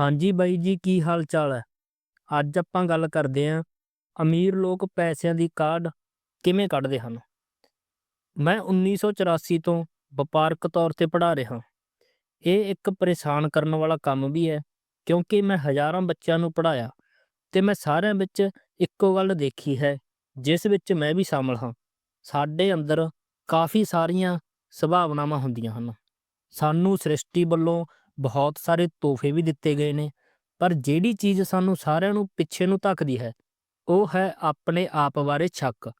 ਹਾਂਜੀ ਬਾਈ ਜੀ, ਕੀ ਹਾਲ ਚਾਲ ਹੈ? ਅੱਜ ਆਪਾਂ ਗੱਲ ਕਰਦੇ ਆਂ ਅਮੀਰ ਲੋਕ ਪੈਸਿਆਂ ਦੀ ਕਾਢ ਕਿਵੇਂ ਕੱਢਦੇ ਹਨ? ਮੈਂ 1984 ਤੋਂ ਵਪਾਰਕ ਤੌਰ ਤੇ ਪੜ੍ਹਾ ਰਿਹਾ। ਇਹ ਇੱਕ ਪਰੇਸ਼ਾਨ ਕਰਨ ਵਾਲਾ ਕੰਮ ਵੀ ਹੈ, ਕਿਉਂਕਿ ਮੈਂ ਹਜ਼ਾਰਾਂ ਬੱਚਿਆਂ ਨੂੰ ਪੜ੍ਹਾਇਆ ਤੇ ਮੈਂ ਸਾਰਿਆਂ ਵਿੱਚ ਇੱਕੋ ਗੱਲ ਦੇਖੀ ਹੈ, ਜਿਸ ਵਿੱਚ ਮੈਂ ਵੀ ਸ਼ਾਮਲ ਹਾਂ। ਸਾਡੇ ਅੰਦਰ ਕਾਫੀ ਸਾਰੀਆਂ ਸੰਭਾਵਨਾਵਾਂ ਹੁੰਦੀਆਂ ਹਨ। ਸਾਨੂੰ ਸ੍ਰਿਸ਼ਟੀ ਵੱਲੋਂ ਬਹੁਤ ਸਾਰੇ ਤੋਹਫੇ ਵੀ ਦਿੱਤੇ ਗਏ ਨੇ, ਪਰ ਜਿਹੜੀ ਚੀਜ਼ ਸਾਨੂੰ ਸਾਰਿਆਂ ਨੂੰ ਪਿੱਛੇ ਨੂੰ ਧੱਕਦੀ ਹੈ, ਉਹ ਹੈ ਆਪਣੇ ਆਪ ਬਾਰੇ ਸ਼ੱਕ।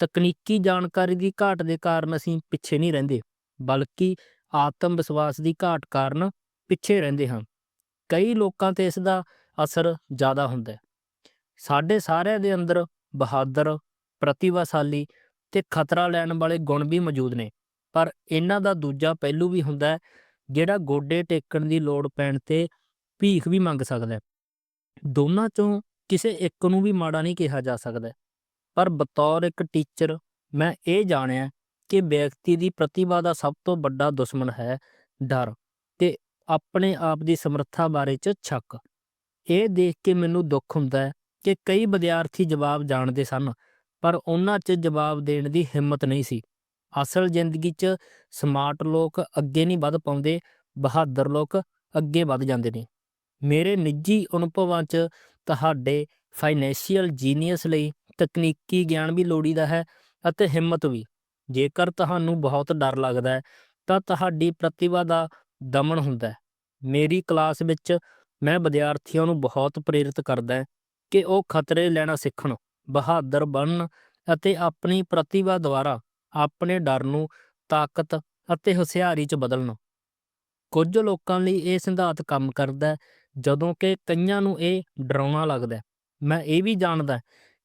ਤਕਨੀਕੀ ਜਾਣਕਾਰੀ ਦੀ ਘਾਟ ਦੇ ਕਾਰਨ ਅਸੀਂ ਪਿੱਛੇ ਨਹੀਂ ਰਹਿੰਦੇ, ਬਲਕਿ ਆਤਮ ਵਿਸ਼ਵਾਸ ਦੀ ਘਾਟ ਕਾਰਨ ਪਿੱਛੇ ਰਹਿੰਦੇ ਹਾਂ। ਕਈ ਲੋਕਾਂ ਤੇ ਇਸ ਦਾ ਅਸਰ ਜ਼ਿਆਦਾ ਹੁੰਦਾ ਹੈ। ਸਾਡੇ ਸਾਰਿਆਂ ਦੇ ਅੰਦਰ ਬਹਾਦਰ, ਪ੍ਰਤਿਭਾਸ਼ਾਲੀ ਤੇ ਖਤਰਾ ਲੈਣ ਵਾਲੇ ਗੁਣ ਵੀ ਮੌਜੂਦ ਨੇ, ਪਰ ਇਹਨਾਂ ਦਾ ਦੂਜਾ ਪਹਿਲੂ ਵੀ ਹੁੰਦਾ ਹੈ ਜਿਹੜਾ ਗੋਡੇ ਟੇਕਣ ਦੀ ਲੋੜ ਪੈਣ ਤੇ ਭੀਖ ਵੀ ਮੰਗ ਸਕਦਾ ਹੈ। ਦੋਨਾਂ ਚੋਂ ਕਿਸੇ ਇੱਕ ਨੂੰ ਵੀ ਮਾੜਾ ਨਹੀਂ ਕਿਹਾ ਜਾ ਸਕਦਾ ਪਰ ਬਤੌਰ ਇੱਕ ਟੀਚਰ, ਮੈਂ ਇਹ ਜਾਣਿਆ ਕਿ ਵਿਅਕਤੀ ਦੀ ਪ੍ਰਤਿਭਾ ਦਾ ਸਭ ਤੋਂ ਵੱਡਾ ਦੁਸ਼ਮਣ ਹੈ ਡਰ ਤੇ ਆਪਣੇ ਆਪ ਦੀ ਸਮਰੱਥਾ ਬਾਰੇ ਚ ਛੱਕ। ਇਹ ਦੇਖ ਕੇ ਮੈਨੂੰ ਦੁੱਖ ਹੁੰਦਾ ਹੈ ਕਿ ਕਈ ਵਿਦਿਆਰਥੀ ਜਵਾਬ ਜਾਣਦੇ ਸਨ, ਪਰ ਉਹਨਾਂ 'ਚ ਜਵਾਬ ਦੇਣ ਦੀ ਹਿੰਮਤ ਨਹੀਂ ਸੀ। ਅਸਲ ਜ਼ਿੰਦਗੀ 'ਚ ਸਮਾਰਟ ਲੋਕ ਅੱਗੇ ਨਹੀਂ ਵੱਧ ਪਾਉਂਦੇ, ਬਹਾਦਰ ਲੋਕ ਅੱਗੇ ਵੱਧ ਜਾਂਦੇ ਨੇ। ਮੇਰੇ ਨਿੱਜੀ ਅਨੁਭਵਾਂ 'ਚ ਤੁਹਾਡੇ ਫਾਈਨੈਂਸ਼ੀਅਲ ਜੀਨੀਅਸ ਲਈ ਤਕਨੀਕੀ ਗਿਆਨ ਵੀ ਲੋੜੀਦਾ ਹੈ ਅਤੇ ਹਿੰਮਤ ਵੀ। ਜੇਕਰ ਤੁਹਾਨੂੰ ਬਹੁਤ ਡਰ ਲੱਗਦਾ ਹੈ, ਤਾਂ ਤੁਹਾਡੀ ਪ੍ਰਤਿਭਾ ਦਾ ਦਮਨ ਹੁੰਦਾ ਹੈ। ਮੇਰੀ ਕਲਾਸ ਵਿੱਚ ਮੈਂ ਵਿਦਿਆਰਥੀਆਂ ਨੂੰ ਬਹੁਤ ਪ੍ਰੇਰਿਤ ਕਰਦਾ ਹਾਂ ਕਿ ਉਹ ਖਤਰੇ ਲੈਣਾ ਸਿੱਖਣ, ਬਹਾਦਰ ਬਣਨ ਅਤੇ ਆਪਣੀ ਪ੍ਰਤਿਭਾ ਦੁਆਰਾ ਆਪਣੇ ਡਰ ਨੂੰ ਤਾਕਤ ਅਤੇ ਹੁਸ਼ਿਆਰੀ 'ਚ ਬਦਲਣ। ਕੁਝ ਲੋਕਾਂ ਲਈ ਇਹ ਸਿਧਾਂਤ ਕੰਮ ਕਰਦਾ ਜਦੋਂ ਕਿ ਕਈਆਂ ਨੂੰ ਇਹ ਡਰਾਉਣਾ ਲੱਗਦਾ ਮੈਂ ਇਹ ਵੀ ਜਾਣਦਾ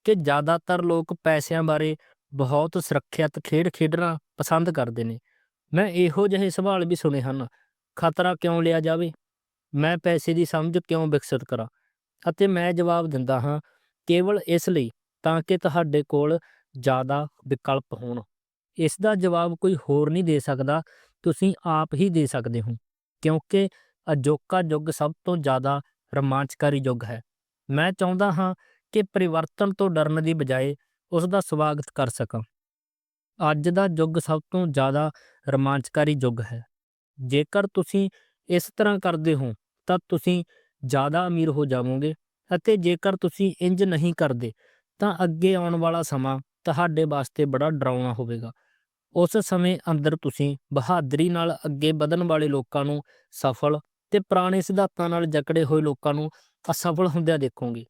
ਕਿ ਜ਼ਿਆਦਾਤਰ ਲੋਕ ਪੈਸਿਆਂ ਬਾਰੇ ਬਹੁਤ ਸੁਰੱਖਿਅਤ ਖੇਡ ਖੇਡਣਾ ਪਸੰਦ ਕਰਦੇ ਨੇ। ਮੈਂ ਇਹੋ ਜਿਹੇ ਸਵਾਲ ਵੀ ਸੁਣੇ ਹਨ, ਖਤਰਾ ਕਿਉਂ ਲਿਆ ਜਾਵੇ? ਮੈਂ ਪੈਸੇ ਦੀ ਸਮਝ ਕਿਉਂ ਵਿਕਸਿਤ ਕਰਾਂ? ਅਤੇ ਮੈਂ ਜਵਾਬ ਦਿੰਦਾ ਹਾਂ, ਕੇਵਲ ਇਸ ਲਈ ਤਾਂ ਕਿ ਤੁਹਾਡੇ ਕੋਲ ਜ਼ਿਆਦਾ ਵਿਕਲਪ ਹੋਣ। ਇਸ ਦਾ ਜਵਾਬ ਕੋਈ ਹੋਰ ਨਹੀਂ ਦੇ ਸਕਦਾ, ਤੁਸੀਂ ਆਪ ਹੀ ਦੇ ਸਕਦੇ ਹੋ, ਕਿਉਂਕਿ ਅਜੋਕਾ ਯੁੱਗ ਸਭ ਤੋਂ ਜ਼ਿਆਦਾ ਰੋਮਾਂਚਕਾਰੀ ਯੁੱਗ ਹੈ। ਮੈਂ ਚਾਹੁੰਦਾ ਹਾਂ ਕਿ ਪਰਿਵਰਤਨ ਤੋਂ ਡਰਨ ਦੀ ਬਜਾਏ ਉਸ ਦਾ ਸਵਾਗਤ ਕਰ ਸਕਾਂ। ਅੱਜ ਦਾ ਯੁੱਗ ਸਭ ਤੋਂ ਜ਼ਿਆਦਾ ਰੋਮਾਂਚਕਾਰੀ ਯੁੱਗ ਹੈ। ਜੇਕਰ ਤੁਸੀਂ ਇਸ ਤਰ੍ਹਾਂ ਕਰਦੇ ਹੋ, ਤਾਂ ਤੁਸੀਂ ਜ਼ਿਆਦਾ ਅਮੀਰ ਹੋ ਜਾਵੋਗੇ ਅਤੇ ਜੇਕਰ ਤੁਸੀਂ ਇੰਜ ਨਹੀਂ ਕਰਦੇ, ਤਾਂ ਅੱਗੇ ਆਉਣ ਵਾਲਾ ਸਮਾਂ ਤੁਹਾਡੇ ਵਾਸਤੇ ਬੜਾ ਡਰਾਉਣਾ ਹੋਵੇਗਾ। ਉਸ ਸਮੇਂ ਅੰਦਰ ਤੁਸੀਂ ਬਹਾਦਰੀ ਨਾਲ ਅੱਗੇ ਵਧਣ ਵਾਲੇ ਲੋਕਾਂ ਨੂੰ ਸਫਲ ਤੇ ਪੁਰਾਣੇ ਸਿਧਾਂਤਾਂ ਨਾਲ ਜਕੜੇ ਹੋਏ ਲੋਕਾਂ ਨੂੰ ਅਸਫਲ ਹੁੰਦਿਆਂ ਦੇਖੋਗੇ।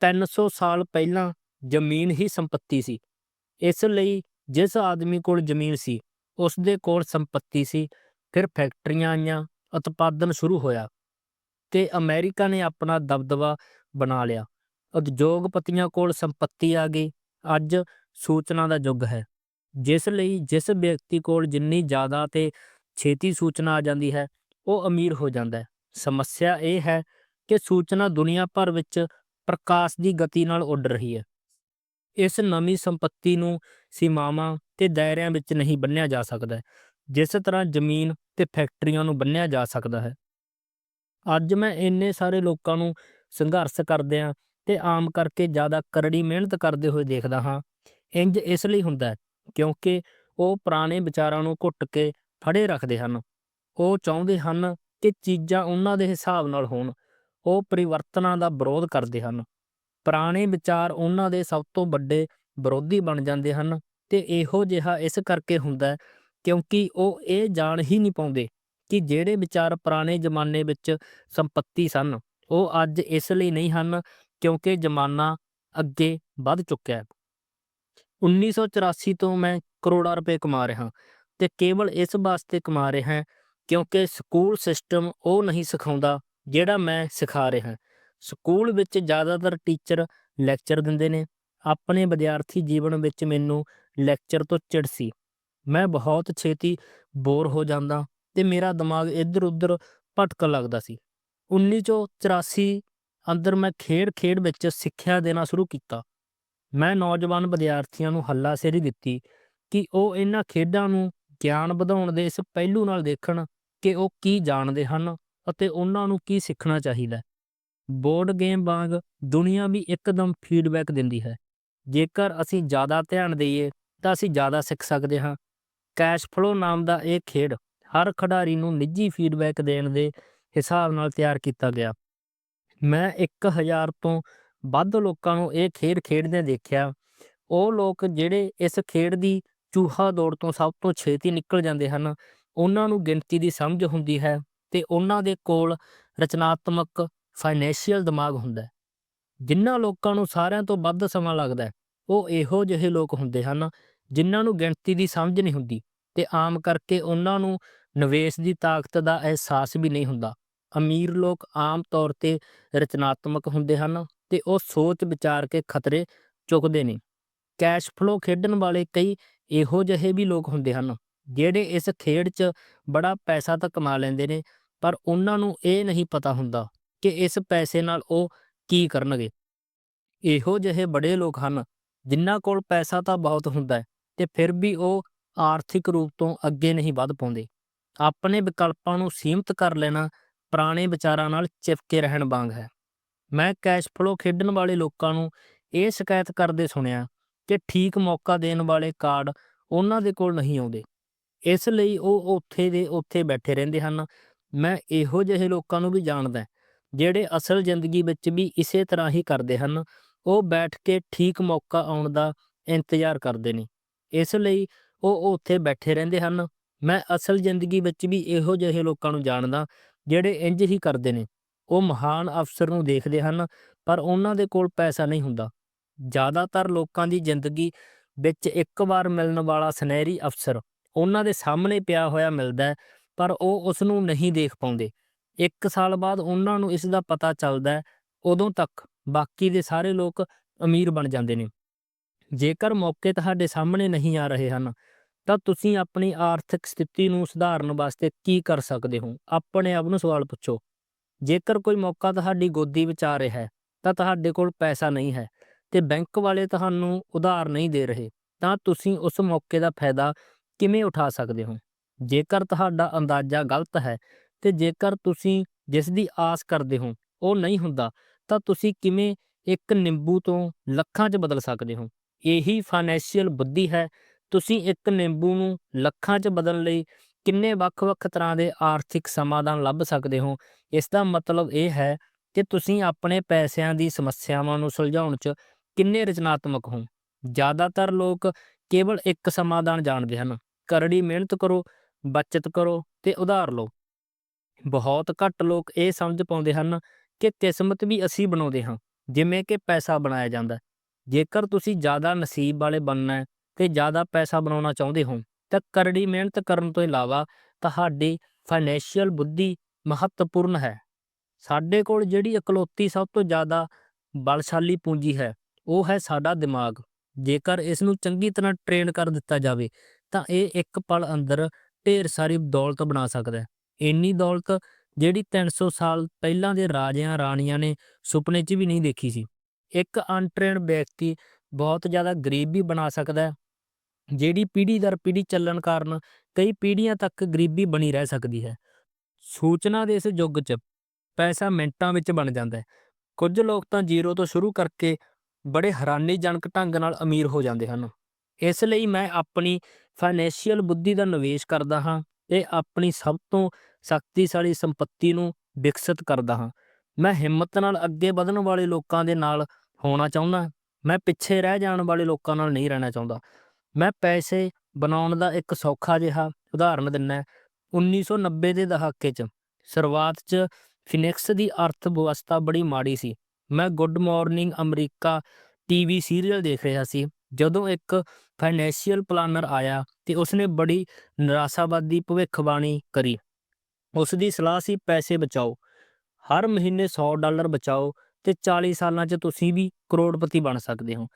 300 ਸਾਲ ਪਹਿਲਾਂ ਜ਼ਮੀਨ ਹੀ ਸੰਪਤੀ ਸੀ। ਇਸ ਲਈ ਜਿਸ ਆਦਮੀ ਕੋਲ ਜ਼ਮੀਨ ਸੀ ਉਸ ਦੇ ਕੋਲ ਸੰਪਤੀ ਸੀ, ਫਿਰ ਫੈਕਟਰੀਆਂ ਆਈਆਂ, ਉਤਪਾਦਨ ਸ਼ੁਰੂ ਹੋਇਆ ਤੇ ਅਮਰੀਕਾ ਨੇ ਆਪਣਾ ਦਬਦਬਾ ਬਣਾ ਲਿਆ। ਉਦਯੋਗਪਤੀਆਂ ਕੋਲ ਸੰਪਤੀ ਆ ਗਈ। ਅੱਜ ਸੂਚਨਾ ਦਾ ਯੁੱਗ ਹੈ। ਜਿਸ ਲਈ ਜਿਸ ਵਿਅਕਤੀ ਕੋਲ ਜਿੰਨੀ ਜ਼ਿਆਦਾ ਤੇ ਛੇਤੀ ਸੂਚਨਾ ਆ ਜਾਂਦੀ ਹੈ, ਉਹ ਅਮੀਰ ਹੋ ਜਾਂਦਾ ਹੈ। ਸਮੱਸਿਆ ਇਹ ਹੈ ਕਿ ਸੂਚਨਾ ਦੁਨੀਆ ਭਰ ਵਿੱਚ ਪ੍ਰਕਾਸ਼ ਦੀ ਗਤੀ ਨਾਲ ਉੱਡ ਰਹੀ ਹੈ। ਇਸ ਨਵੀਂ ਸੰਪਤੀ ਨੂੰ ਸੀਮਾਵਾਂ ਤੇ ਦਾਇਰਿਆਂ ਵਿੱਚ ਨਹੀਂ ਬੰਨਿਆ ਜਾ ਸਕਦਾ ਜਿਸ ਤਰ੍ਹਾਂ ਜ਼ਮੀਨ ਤੇ ਫੈਕਟਰੀਆਂ ਨੂੰ ਬੰਨਿਆ ਜਾ ਸਕਦਾ ਹੈ। ਅੱਜ ਮੈਂ ਇੰਨੇ ਸਾਰੇ ਲੋਕਾਂ ਨੂੰ ਸੰਘਰਸ਼ ਕਰਦਿਆਂ ਤੇ ਆਮ ਕਰਕੇ ਜ਼ਿਆਦਾ ਕਰੜੀ ਮਿਹਨਤ ਕਰਦੇ ਹੋਏ ਦੇਖਦਾ ਹਾਂ, ਇੰਜ ਇਸ ਲਈ ਹੁੰਦਾ ਹੈ ਕਿਉਂਕਿ ਉਹ ਪੁਰਾਣੇ ਵਿਚਾਰਾਂ ਨੂੰ ਘੁੱਟ ਕੇ ਫੜੇ ਰੱਖਦੇ ਹਨ। ਉਹ ਚਾਹੁੰਦੇ ਹਨ ਕਿ ਚੀਜ਼ਾਂ ਉਹਨਾਂ ਦੇ ਹਿਸਾਬ ਨਾਲ ਹੋਣ। ਉਹ ਪਰਿਵਰਤਨਾਂ ਦਾ ਵਿਰੋਧ ਕਰਦੇ ਹਨ। ਪੁਰਾਣੇ ਵਿਚਾਰ ਉਹਨਾਂ ਦੇ ਸਭ ਤੋਂ ਵੱਡੇ ਵਿਰੋਧੀ ਬਣ ਜਾਂਦੇ ਹਨ ਤੇ ਇਹੋ ਜਿਹਾ ਇਸ ਕਰਕੇ ਹੁੰਦਾ ਕਿਉਂਕਿ ਉਹ ਇਹ ਜਾਣ ਹੀ ਨਹੀਂ ਪਾਉਂਦੇ ਕਿ ਜਿਹੜੇ ਵਿਚਾਰ ਪੁਰਾਣੇ ਜ਼ਮਾਨੇ ਵਿੱਚ ਸੰਪਤੀ ਸਨ, ਉਹ ਅੱਜ ਇਸ ਲਈ ਨਹੀਂ ਹਨ ਕਿਉਂਕਿ ਜ਼ਮਾਨਾ ਅੱਗੇ ਵੱਧ ਚੁੱਕਿਆ ਹੈ। 1984 ਤੋਂ ਮੈਂ ਕਰੋੜਾਂ ਰੁਪਏ ਕਮਾ ਰਿਹਾ। ਤੇ ਕੇਵਲ ਇਸ ਵਾਸਤੇ ਕਮਾ ਰਿਹਾ ਕਿਉਂਕਿ ਸਕੂਲ ਸਿਸਟਮ ਉਹ ਨਹੀਂ ਸਿਖਾਉਂਦਾ ਜਿਹੜਾ ਮੈਂ ਸਿਖਾ ਰਿਹਾ। ਸਕੂਲ ਵਿੱਚ ਜ਼ਿਆਦਾਤਰ ਟੀਚਰ ਲੈਕਚਰ ਦਿੰਦੇ ਨੇ। ਆਪਣੇ ਵਿਦਿਆਰਥੀ ਜੀਵਨ ਵਿੱਚ ਮੈਨੂੰ ਲੈਕਚਰ ਤੋਂ ਚਿੜ ਸੀ। ਮੈਂ ਬਹੁਤ ਛੇਤੀ ਬੋਰ ਹੋ ਜਾਂਦਾ ਤੇ ਮੇਰਾ ਦਿਮਾਗ ਇੱਧਰ-ਉੱਧਰ ਭਟਕਣ ਲੱਗਦਾ ਸੀ। 1984 ਅੰਦਰ ਮੈਂ ਖੇਡ-ਖੇਡ ਵਿੱਚ ਸਿੱਖਿਆ ਦੇਣਾ ਸ਼ੁਰੂ ਕੀਤਾ। ਮੈਂ ਨੌਜਵਾਨ ਵਿਦਿਆਰਥੀਆਂ ਨੂੰ ਹੱਲਾਸ਼ੇਰੀ ਦਿੱਤੀ ਕਿ ਉਹ ਇਹਨਾਂ ਖੇਡਾਂ ਨੂੰ ਗਿਆਨ ਵਧਾਉਣ ਦੇ ਇਸ ਪਹਿਲੂ ਨਾਲ ਦੇਖਣ ਕਿ ਉਹ ਕੀ ਜਾਣਦੇ ਹਨ ਅਤੇ ਉਹਨਾਂ ਨੂੰ ਕੀ ਸਿੱਖਣਾ ਚਾਹੀਦਾ ਹੈ। ਬੋਰਡ ਗੇਮ ਵਾਂਗ ਦੁਨੀਆ ਵੀ ਇੱਕਦਮ ਫੀਡਬੈਕ ਦਿੰਦੀ ਹੈ। ਜੇਕਰ ਅਸੀਂ ਜ਼ਿਆਦਾ ਧਿਆਨ ਦਈਏ ਤਾਂ ਅਸੀਂ ਜ਼ਿਆਦਾ ਸਿੱਖ ਸਕਦੇ ਹਾਂ। ਕੈਸ਼ ਫਲੋ ਨਾਮ ਦਾ ਇਹ ਖੇਡ ਹਰ ਖਿਡਾਰੀ ਨੂੰ ਨਿੱਜੀ ਫੀਡਬੈਕ ਦੇਣ ਦੇ ਹਿਸਾਬ ਨਾਲ ਤਿਆਰ ਕੀਤਾ ਗਿਆ। ਮੈਂ 1000 ਤੋਂ ਵੱਧ ਲੋਕਾਂ ਨੂੰ ਇਹ ਖੇਡ ਖੇਡਦੇ ਦੇਖਿਆ। ਉਹ ਲੋਕ ਜਿਹੜੇ ਇਸ ਖੇਡ ਦੀ ਚੂਹਾ ਦੌੜ ਤੋਂ ਸਭ ਤੋਂ ਛੇਤੀ ਨਿਕਲ ਜਾਂਦੇ ਹਨ, ਉਹਨਾਂ ਨੂੰ ਗਿਣਤੀ ਦੀ ਸਮਝ ਹੁੰਦੀ ਹੈ ਤੇ ਉਹਨਾਂ ਦੇ ਕੋਲ ਰਚਨਾਤਮਕ ਫਾਈਨੈਂਸ਼ੀਅਲ ਦਿਮਾਗ ਹੁੰਦਾ ਜਿਨ੍ਹਾਂ ਲੋਕਾਂ ਨੂੰ ਸਾਰਿਆਂ ਤੋਂ ਵੱਧ ਸਮਾਂ ਲੱਗਦਾ ਉਹ ਇਹੋ ਜਿਹੇ ਲੋਕ ਹੁੰਦੇ ਹਨ ਜਿਨ੍ਹਾਂ ਨੂੰ ਗਿਣਤੀ ਦੀ ਸਮਝ ਨਹੀਂ ਹੁੰਦੀ ਤੇ ਆਮ ਕਰਕੇ ਉਹਨਾਂ ਨੂੰ ਨਿਵੇਸ਼ ਦੀ ਤਾਕਤ ਦਾ ਅਹਿਸਾਸ ਵੀ ਨਹੀਂ ਹੁੰਦਾ। ਅਮੀਰ ਲੋਕ ਆਮ ਤੌਰ ਤੇ ਰਚਨਾਤਮਕ ਹੁੰਦੇ ਹਨ ਤੇ ਉਹ ਸੋਚ ਵਿਚਾਰ ਕੇ ਖਤਰੇ ਚੁੱਕਦੇ ਨੇ। ਕੈਸ਼ ਫਲੋ ਖੇਡਣ ਵਾਲੇ ਕਈ ਇਹੋ ਜਿਹੇ ਵੀ ਲੋਕ ਹੁੰਦੇ ਹਨ, ਜਿਹੜੇ ਇਸ ਖੇਡ 'ਚ ਬੜਾ ਪੈਸਾ ਤਾਂ ਕਮਾ ਲੈਂਦੇ ਨੇ, ਪਰ ਉਹਨਾਂ ਨੂੰ ਇਹ ਨਹੀਂ ਪਤਾ ਹੁੰਦਾ ਕਿ ਇਸ ਪੈਸੇ ਨਾਲ ਉਹ ਕੀ ਕਰਨਗੇ। ਇਹੋ ਜਿਹੇ ਬੜੇ ਲੋਕ ਹਨ, ਜਿਨ੍ਹਾਂ ਕੋਲ ਪੈਸਾ ਤਾਂ ਬਹੁਤ ਹੁੰਦਾ ਹੈ ਤੇ ਫਿਰ ਵੀ ਉਹ ਆਰਥਿਕ ਰੂਪ ਤੋਂ ਅੱਗੇ ਨਹੀਂ ਵੱਧ ਪਾਉਂਦੇ। ਆਪਣੇ ਵਿਕਲਪਾਂ ਨੂੰ ਸੀਮਿਤ ਕਰ ਲੈਣਾ ਪੁਰਾਣੇ ਵਿਚਾਰਾਂ ਨਾਲ ਚਿਪਕੇ ਰਹਿਣ ਵਾਂਗ ਹੈ। ਮੈਂ ਕੈਸ਼ ਫਲੋ ਖੇਡਣ ਵਾਲੇ ਲੋਕਾਂ ਨੂੰ ਇਹ ਸ਼ਿਕਾਇਤ ਕਰਦੇ ਸੁਣਿਆ ਕਿ ਠੀਕ ਮੌਕਾ ਦੇਣ ਵਾਲੇ ਕਾਰਡ ਉਹਨਾਂ ਦੇ ਕੋਲ ਨਹੀਂ ਆਉਂਦੇ। ਇਸ ਲਈ ਉਹ ਉੱਥੇ ਦੇ ਉੱਥੇ ਬੈਠੇ ਰਹਿੰਦੇ ਹਨ। ਮੈਂ ਇਹੋ ਜਿਹੇ ਲੋਕਾਂ ਨੂੰ ਵੀ ਜਾਣਦਾ ਜਿਹੜੇ ਅਸਲ ਜ਼ਿੰਦਗੀ ਵਿੱਚ ਵੀ ਇਸੇ ਤਰ੍ਹਾਂ ਹੀ ਕਰਦੇ ਹਨ। ਉਹ ਬੈਠ ਕੇ ਠੀਕ ਮੌਕਾ ਆਉਣ ਦਾ ਇੰਤਜ਼ਾਰ ਕਰਦੇ ਨੇ। ਇਸ ਲਈ ਉਹ ਉੱਥੇ ਬੈਠੇ ਰਹਿੰਦੇ ਹਨ। ਮੈਂ ਅਸਲ ਜ਼ਿੰਦਗੀ ਵਿੱਚ ਵੀ ਇਹੋ ਜਿਹੇ ਲੋਕਾਂ ਨੂੰ ਜਾਣਦਾ, ਜਿਹੜੇ ਇੰਜ ਹੀ ਕਰਦੇ ਨੇ। ਉਹ ਮਹਾਨ ਅਫਸਰ ਨੂੰ ਦੇਖਦੇ ਹਨ, ਪਰ ਉਹਨਾਂ ਦੇ ਕੋਲ ਪੈਸਾ ਨਹੀਂ ਹੁੰਦਾ। ਜ਼ਿਆਦਾਤਰ ਲੋਕਾਂ ਦੀ ਜ਼ਿੰਦਗੀ ਵਿੱਚ ਇੱਕ ਵਾਰ ਮਿਲਣ ਵਾਲਾ ਸੁਨਹਿਰੀ ਅਫਸਰ ਉਹਨਾਂ ਦੇ ਸਾਹਮਣੇ ਪਿਆ ਹੋਇਆ ਮਿਲਦਾ ਹੈ, ਪਰ ਉਹ ਉਸ ਨੂੰ ਨਹੀਂ ਦੇਖ ਪਾਉਂਦੇ। ਇੱਕ ਸਾਲ ਬਾਅਦ ਉਹਨਾਂ ਨੂੰ ਇਸ ਦਾ ਪਤਾ ਚੱਲਦਾ ਉਦੋਂ ਤੱਕ ਬਾਕੀ ਦੇ ਸਾਰੇ ਲੋਕ ਅਮੀਰ ਬਣ ਜਾਂਦੇ ਨੇ। ਜੇਕਰ ਮੌਕੇ ਤੁਹਾਡੇ ਸਾਹਮਣੇ ਨਹੀਂ ਆ ਰਹੇ ਹਨ, ਤਾਂ ਤੁਸੀਂ ਆਪਣੀ ਆਰਥਿਕ ਸਥਿਤੀ ਨੂੰ ਸੁਧਾਰਨ ਵਾਸਤੇ ਕੀ ਕਰ ਸਕਦੇ ਹੋ? ਆਪਣੇ ਆਪ ਨੂੰ ਸਵਾਲ ਪੁੱਛੋ। ਜੇਕਰ ਕੋਈ ਮੌਕਾ ਤੁਹਾਡੀ ਗੋਦੀ ਵਿੱਚ ਆ ਰਿਹਾ ਹੈ, ਤਾਂ ਤੁਹਾਡੇ ਕੋਲ ਪੈਸਾ ਨਹੀਂ ਹੈ ਤੇ ਬੈਂਕ ਵਾਲੇ ਤੁਹਾਨੂੰ ਉਧਾਰ ਨਹੀਂ ਦੇ ਰਹੇ, ਤਾਂ ਤੁਸੀਂ ਉਸ ਮੌਕੇ ਦਾ ਫਾਇਦਾ ਕਿਵੇਂ ਉਠਾ ਸਕਦੇ ਹੋ? ਜੇਕਰ ਤੁਹਾਡਾ ਅੰਦਾਜ਼ਾ ਗਲਤ ਹੈ ਤੇ ਜੇਕਰ ਤੁਸੀਂ ਜਿਸ ਦੀ ਆਸ ਕਰਦੇ ਹੋ ਉਹ ਨਹੀਂ ਹੁੰਦਾ, ਤਾਂ ਤੁਸੀਂ ਕਿਵੇਂ ਇੱਕ ਨਿੰਬੂ ਤੋਂ ਲੱਖਾਂ 'ਚ ਬਦਲ ਸਕਦੇ ਹੋ? ਇਹੀ ਫਾਈਨੈਂਸ਼ੀਅਲ ਬੁੱਧੀ ਹੈ, ਤੁਸੀਂ ਇੱਕ ਨਿੰਬੂ ਨੂੰ ਲੱਖਾਂ 'ਚ ਬਦਲਣ ਲਈ ਕਿੰਨੇ ਵੱਖ-ਵੱਖ ਤਰ੍ਹਾਂ ਦੇ ਆਰਥਿਕ ਸਮਾਧਾਨ ਲੱਭ ਸਕਦੇ ਹੋ? ਇਸ ਦਾ ਮਤਲਬ ਇਹ ਹੈ ਕਿ ਤੁਸੀਂ ਆਪਣੇ ਪੈਸਿਆਂ ਦੀ ਸਮੱਸਿਆਵਾਂ ਨੂੰ ਸੁਲਝਾਉਣ 'ਚ ਕਿੰਨੇ ਰਚਨਾਤਮਕ ਹੋ? ਜ਼ਿਆਦਾਤਰ ਲੋਕ ਕੇਵਲ ਇੱਕ ਸਮਾਧਾਨ ਜਾਣਦੇ ਹਨ। ਕਰੜੀ ਮਿਹਨਤ ਕਰੋ, ਬਚਤ ਕਰੋ ਤੇ ਉਧਾਰ ਲਓ। ਬਹੁਤ ਘੱਟ ਲੋਕ ਇਹ ਸਮਝ ਪਾਉਂਦੇ ਹਨ ਕਿ ਕਿਸਮਤ ਵੀ ਅਸੀਂ ਬਣਾਉਂਦੇ ਹਾਂ, ਜਿਵੇਂ ਕਿ ਪੈਸਾ ਬਣਾਇਆ ਜਾਂਦਾ। ਜੇਕਰ ਤੁਸੀਂ ਜ਼ਿਆਦਾ ਨਸੀਬ ਵਾਲੇ ਬਣਨਾ ਹੈ ਤੇ ਜ਼ਿਆਦਾ ਪੈਸਾ ਬਣਾਉਣਾ ਚਾਹੁੰਦੇ ਹੋ ਤਾਂ ਕਰੜੀ ਮਿਹਨਤ ਕਰਨ ਤੋਂ ਇਲਾਵਾ ਤੁਹਾਡੀ ਫਾਈਨੈਂਸ਼ੀਅਲ ਬੁੱਧੀ ਮਹੱਤਵਪੂਰਨ ਹੈ। ਸਾਡੇ ਕੋਲ ਜਿਹੜੀ ਇਕਲੌਤੀ ਸਭ ਤੋਂ ਜ਼ਿਆਦਾ ਬਲਸ਼ਾਲੀ ਪੂੰਜੀ ਹੈ, ਉਹ ਹੈ ਸਾਡਾ ਦਿਮਾਗ। ਜੇਕਰ ਇਸ ਨੂੰ ਚੰਗੀ ਤਰ੍ਹਾਂ ਟ੍ਰੇਨ ਕਰ ਦਿੱਤਾ ਜਾਵੇ, ਤਾਂ ਇਹ ਇੱਕ ਪਲ ਅੰਦਰ ਢੇਰ ਸਾਰੀ ਦੌਲਤ ਬਣਾ ਸਕਦਾ ਹੈ। ਇੰਨੀ ਦੌਲਤ ਜਿਹੜੀ 300 ਸਾਲ ਪਹਿਲਾਂ ਦੇ ਰਾਜਿਆਂ ਰਾਣੀਆਂ ਨੇ ਸੁਪਨੇ 'ਚ ਵੀ ਨਹੀਂ ਦੇਖੀ ਸੀ। ਇੱਕ ਅਨਟ੍ਰੇਨਡ ਵਿਅਕਤੀ ਬਹੁਤ ਜ਼ਿਆਦਾ ਗਰੀਬ ਵੀ ਬਣਾ ਸਕਦਾ ਹੈ ਜਿਹੜੀ ਪੀੜ੍ਹੀ ਦਰ ਪੀੜ੍ਹੀ ਚੱਲਣ ਕਾਰਨ ਕਈ ਪੀੜ੍ਹੀਆਂ ਤੱਕ ਗਰੀਬੀ ਬਣੀ ਰਹਿ ਸਕਦੀ ਹੈ। ਸੂਚਨਾ ਦੇ ਇਸ ਯੁੱਗ 'ਚ ਪੈਸਾ ਮਿੰਟਾਂ ਵਿੱਚ ਬਣ ਜਾਂਦਾ ਹੈ। ਕੁਝ ਲੋਕ ਤਾਂ ਜ਼ੀਰੋ ਤੋਂ ਸ਼ੁਰੂ ਕਰਕੇ ਬੜੇ ਹੈਰਾਨੀਜਨਕ ਢੰਗ ਨਾਲ ਅਮੀਰ ਹੋ ਜਾਂਦੇ ਹਨ। ਇਸ ਲਈ ਮੈਂ ਆਪਣੀ ਫਾਈਨੈਂਸ਼ੀਅਲ ਬੁੱਧੀ ਦਾ ਨਿਵੇਸ਼ ਕਰਦਾ ਹਾਂ ਤੇ ਆਪਣੀ ਸਭ ਤੋਂ ਸ਼ਕਤੀਸ਼ਾਲੀ ਸੰਪਤੀ ਨੂੰ ਵਿਕਸਿਤ ਕਰਦਾ ਹਾਂ। ਮੈਂ ਹਿੰਮਤ ਨਾਲ ਅੱਗੇ ਵਧਣ ਵਾਲੇ ਲੋਕਾਂ ਦੇ ਨਾਲ ਹੋਣਾ ਚਾਹੁੰਦਾ, ਮੈਂ ਪਿੱਛੇ ਰਹਿ ਜਾਣ ਵਾਲੇ ਲੋਕਾਂ ਨਾਲ ਨਹੀਂ ਰਹਿਣਾ ਚਾਹੁੰਦਾ। ਮੈਂ ਪੈਸੇ ਬਣਾਉਣ ਦਾ ਇੱਕ ਸੌਖਾ ਜਿਹਾ ਉਦਾਹਰਨ ਦਿੰਨਾ 1990 ਦੇ ਦਹਾਕੇ 'ਚ ਸ਼ੁਰੂਆਤ 'ਚ ਫਿਨਿਕਸ ਦੀ ਅਰਥ ਵਿਵਸਥਾ ਬੜੀ ਮਾੜੀ ਸੀ। ਮੈਂ good morning America TV serial ਦੇਖ ਰਿਹਾ ਸੀ। ਜਦੋਂ ਇੱਕ ਫਾਈਨੈਂਸ਼ੀਅਲ ਪਲਾਨਰ ਆਇਆ ਤੇ ਉਸਨੇ ਬੜੀ ਨਿਰਾਸ਼ਾਵਾਦੀ ਭਵਿੱਖਬਾਣੀ ਕਰੀ। ਉਸ ਦੀ ਸਲਾਹ ਸੀ, ਪੈਸੇ ਬਚਾਓ। ਹਰ ਮਹੀਨੇ 100 ਡਾਲਰ ਬਚਾਓ ਤੇ 40 ਸਾਲਾਂ 'ਚ ਤੁਸੀਂ ਵੀ ਕਰੋੜਪਤੀ ਬਣ ਸਕਦੇ ਹੋ।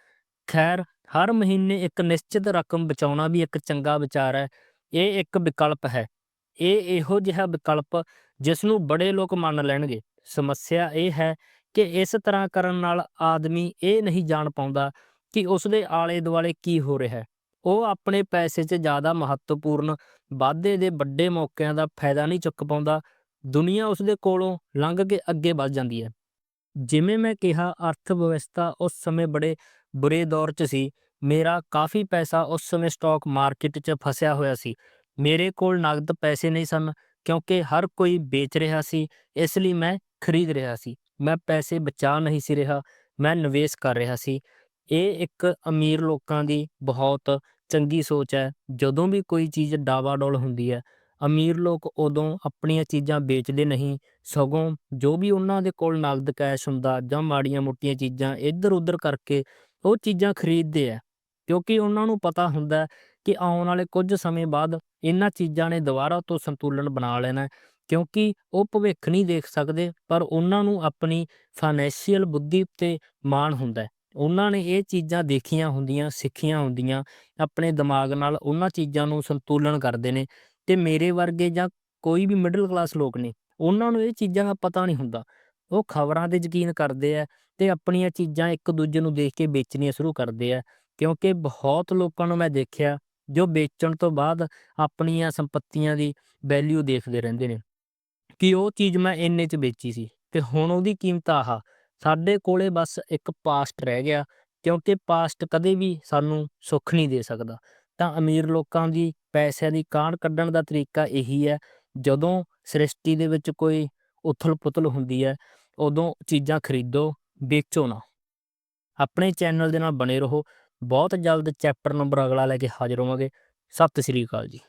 ਖੈਰ ਹਰ ਮਹੀਨੇ ਇੱਕ ਨਿਸ਼ਚਿਤ ਰਕਮ ਬਚਾਉਣਾ ਵੀ ਇੱਕ ਚੰਗਾ ਵਿਚਾਰ ਹੈ, ਇਹ ਇੱਕ ਵਿਕਲਪ ਹੈ। ਇਹ ਇਹੋ ਜਿਹਾ ਵਿਕਲਪ ਜਿਸ ਨੂੰ ਬੜੇ ਲੋਕ ਮੰਨ ਲੈਣਗੇ। ਸਮੱਸਿਆ ਇਹ ਹੈ ਕਿ ਇਸ ਤਰ੍ਹਾਂ ਕਰਨ ਨਾਲ ਆਦਮੀ ਇਹ ਨਹੀਂ ਜਾਣ ਪਾਉਂਦਾ ਕਿ ਉਸ ਦੇ ਆਲੇ ਦੁਆਲੇ ਕੀ ਹੋ ਰਿਹਾ। ਹੈ ਉਹ ਆਪਣੇ ਪੈਸੇ 'ਚ ਜ਼ਿਆਦਾ ਮਹੱਤਵਪੂਰਨ, ਵਾਧੇ ਦੇ ਵੱਡੇ ਮੌਕਿਆਂ ਦਾ ਫਾਇਦਾ ਨਹੀਂ ਚੁੱਕ ਪਾਉਂਦਾ। ਦੁਨੀਆ ਉਸਦੇ ਕੋਲੋਂ ਲੰਘ ਕੇ ਅੱਗੇ ਵੱਧ ਜਾਂਦੀ ਹੈ। ਜਿਵੇਂ ਮੈਂ ਕਿਹਾ, ਅਰਥ ਵਿਵਸਥਾ ਉਸ ਸਮੇਂ ਬੜੇ ਬੁਰੇ ਦੌਰ 'ਚ ਸੀ। ਮੇਰਾ ਕਾਫੀ ਪੈਸਾ ਉਸ ਸਮੇਂ ਸਟਾਕ ਮਾਰਕੀਟ 'ਚ ਫਸਿਆ ਹੋਇਆ ਸੀ। ਮੇਰੇ ਕੋਲ ਨਗਦ ਪੈਸੇ ਨਹੀਂ ਸਨ, ਕਿਉਂਕਿ ਹਰ ਕੋਈ ਵੇਚ ਰਿਹਾ ਸੀ, ਇਸ ਲਈ ਮੈਂ ਖਰੀਦ ਰਿਹਾ ਸੀ। ਮੈਂ ਪੈਸੇ ਬਚਾ ਨਹੀਂ ਸੀ ਰਿਹਾ, ਮੈਂ ਨਿਵੇਸ਼ ਕਰ ਰਿਹਾ ਸੀ। ਇਹ ਇੱਕ ਅਮੀਰ ਲੋਕਾਂ ਦੀ ਬਹੁਤ ਚੰਗੀ ਸੋਚ ਹੈ। ਜਦੋਂ ਵੀ ਕੋਈ ਚੀਜ਼ ਡਾਵਾਡੋਲ ਹੁੰਦੀ ਹੈ, ਅਮੀਰ ਲੋਕ ਉਦੋਂ ਆਪਣੀਆਂ ਚੀਜ਼ਾਂ ਵੇਚਦੇ ਨਹੀਂ। ਸਗੋਂ ਜੋ ਵੀ ਉਹਨਾਂ ਦੇ ਕੋਲ ਨਗਦ ਕੈਸ਼ ਹੁੰਦਾ ਜਾਂ ਮਾੜੀਆਂ ਮੋਟੀਆਂ ਚੀਜ਼ਾਂ ਇੱਧਰ ਉੱਧਰ ਕਰਕੇ ਉਹ ਚੀਜ਼ਾਂ ਖਰੀਦਦੇ ਆ। ਕਿਉਂਕਿ ਉਹਨਾਂ ਨੂੰ ਪਤਾ ਹੁੰਦਾ ਕਿ ਆਉਣ ਵਾਲੇ ਕੁਝ ਸਮੇਂ ਬਾਅਦ ਇਹਨਾਂ ਚੀਜ਼ਾਂ ਨੇ ਦੁਬਾਰਾ ਤੋਂ ਸੰਤੁਲਨ ਬਣਾ ਲੈਣਾ ਕਿਉਂਕਿ ਉਹ ਭਵਿੱਖ ਨਹੀਂ ਦੇਖ ਸਕਦੇ, ਪਰ ਉਹਨਾਂ ਨੂੰ ਆਪਣੀ ਫਾਈਨੈਂਸ਼ੀਅਲ ਬੁੱਧੀ 'ਤੇ ਮਾਣ ਹੁੰਦਾ ਉਹਨਾਂ ਨੇ ਇਹ ਚੀਜ਼ਾਂ ਦੇਖੀਆਂ ਹੁੰਦੀਆਂ, ਸਿੱਖੀਆਂ ਹੁੰਦੀਆਂ, ਆਪਣੇ ਦਿਮਾਗ ਨਾਲ ਉਹਨਾਂ ਚੀਜ਼ਾਂ ਨੂੰ ਸੰਤੁਲਨ ਕਰਦੇ ਨੇ। ਤੇ ਮੇਰੇ ਵਰਗੇ ਜਾਂ ਕੋਈ ਵੀ ਮਿਡਲ ਕਲਾਸ ਲੋਕ ਨੇ, ਉਹਨਾਂ ਨੂੰ ਇਹ ਚੀਜ਼ਾਂ ਦਾ ਪਤਾ ਨਹੀਂ ਹੁੰਦਾ। ਉਹ ਖਬਰਾਂ ਦੇ ਯਕੀਨ ਕਰਦੇ ਆ ਤੇ ਆਪਣੀਆਂ ਚੀਜ਼ਾਂ ਇੱਕ ਦੂਜੇ ਨੂੰ ਦੇਖ ਕੇ ਵੇਚਣੀਆਂ ਸ਼ੁਰੂ ਕਰਦੇ ਆ। ਕਿਉਂਕਿ ਬਹੁਤ ਲੋਕਾਂ ਨੂੰ ਮੈਂ ਦੇਖਿਆ ਜੋ ਵੇਚਣ ਤੋਂ ਬਾਅਦ ਆਪਣੀਆਂ ਸੰਪਤੀਆਂ ਦੀ ਵੈਲਿਊ ਦੇਖਦੇ ਰਹਿੰਦੇ ਨੇ ਕਿ ਉਹ ਚੀਜ਼ ਮੈਂ ਇੰਨੇ 'ਚ ਵੇਚੀ ਸੀ ਤੇ ਹੁਣ ਉਹਦੀ ਕੀਮਤ ਆਹ ਸਾਡੇ ਕੋਲੇ ਬਸ ਇੱਕ ਪਾਸਟ ਰਹਿ ਗਿਆ ਕਿਉਂਕਿ ਪਾਸਟ ਕਦੇ ਵੀ ਸਾਨੂੰ ਸੁੱਖ ਨਹੀਂ ਦੇ ਸਕਦਾ। ਤਾਂ ਅਮੀਰ ਲੋਕਾਂ ਦੀ ਪੈਸਿਆਂ ਦੀ ਕਾਢ ਕੱਢਣ ਦਾ ਤਰੀਕਾ ਇਹੀ ਹੈ। ਜਦੋਂ ਸ੍ਰਿਸ਼ਟੀ ਦੇ ਵਿੱਚ ਕੋਈ ਉਥਲ-ਪੁਥਲ ਹੁੰਦੀ ਹੈ ਉਦੋਂ ਚੀਜ਼ਾਂ ਖਰੀਦੋ, ਵੇਚੋ ਨਾ। ਆਪਣੇ ਚੈਨਲ ਦੇ ਨਾਲ ਬਣੇ ਰਹੋ। ਬਹੁਤ ਜਲਦ ਚੈਪਟਰ ਨੰਬਰ ਅਗਲਾ ਲੈ ਕੇ ਹਾਜ਼ਰ ਹੋਵਾਂਗੇ। ਸਤਿ ਸ੍ਰੀ ਅਕਾਲ ਜੀ।